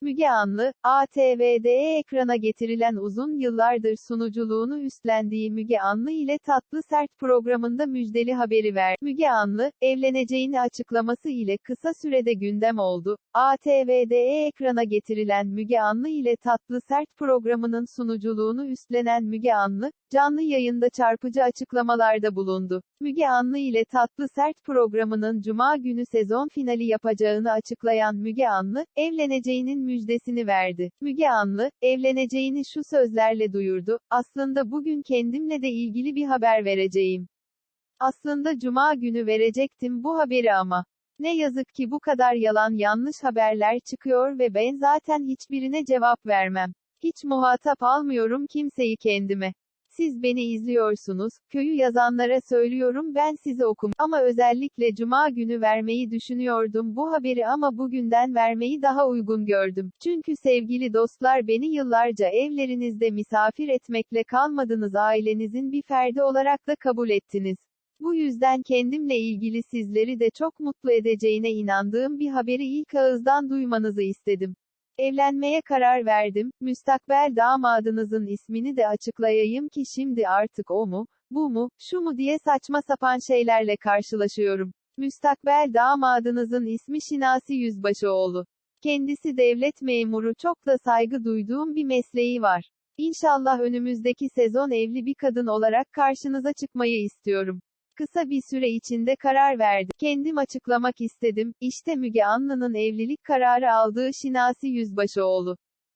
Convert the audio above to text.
Müge Anlı, ATV'de ekrana getirilen uzun yıllardır sunuculuğunu üstlendiği Müge Anlı ile Tatlı Sert programında müjdeli haberi ver. Müge Anlı, evleneceğini açıklaması ile kısa sürede gündem oldu. ATV'de ekrana getirilen Müge Anlı ile Tatlı Sert programının sunuculuğunu üstlenen Müge Anlı, canlı yayında çarpıcı açıklamalarda bulundu. Müge Anlı ile Tatlı Sert programının Cuma günü sezon finali yapacağını açıklayan Müge Anlı, evleneceğinin müjdesini verdi. Müge Anlı, evleneceğini şu sözlerle duyurdu, aslında bugün kendimle de ilgili bir haber vereceğim. Aslında Cuma günü verecektim bu haberi ama. Ne yazık ki bu kadar yalan yanlış haberler çıkıyor ve ben zaten hiçbirine cevap vermem. Hiç muhatap almıyorum kimseyi kendime. Siz beni izliyorsunuz, köyü yazanlara söylüyorum ben sizi okum, ama özellikle cuma günü vermeyi düşünüyordum bu haberi ama bugünden vermeyi daha uygun gördüm. Çünkü sevgili dostlar beni yıllarca evlerinizde misafir etmekle kalmadınız ailenizin bir ferdi olarak da kabul ettiniz. Bu yüzden kendimle ilgili sizleri de çok mutlu edeceğine inandığım bir haberi ilk ağızdan duymanızı istedim. Evlenmeye karar verdim, müstakbel damadınızın ismini de açıklayayım ki şimdi artık o mu, bu mu, şu mu diye saçma sapan şeylerle karşılaşıyorum. Müstakbel damadınızın ismi Şinasi Yüzbaşıoğlu. Kendisi devlet memuru çok da saygı duyduğum bir mesleği var. İnşallah önümüzdeki sezon evli bir kadın olarak karşınıza çıkmayı istiyorum. Kısa bir süre içinde karar verdi. Kendim açıklamak istedim. İşte Müge Anlı'nın evlilik kararı aldığı Şinasi Yüzbaşıoğlu.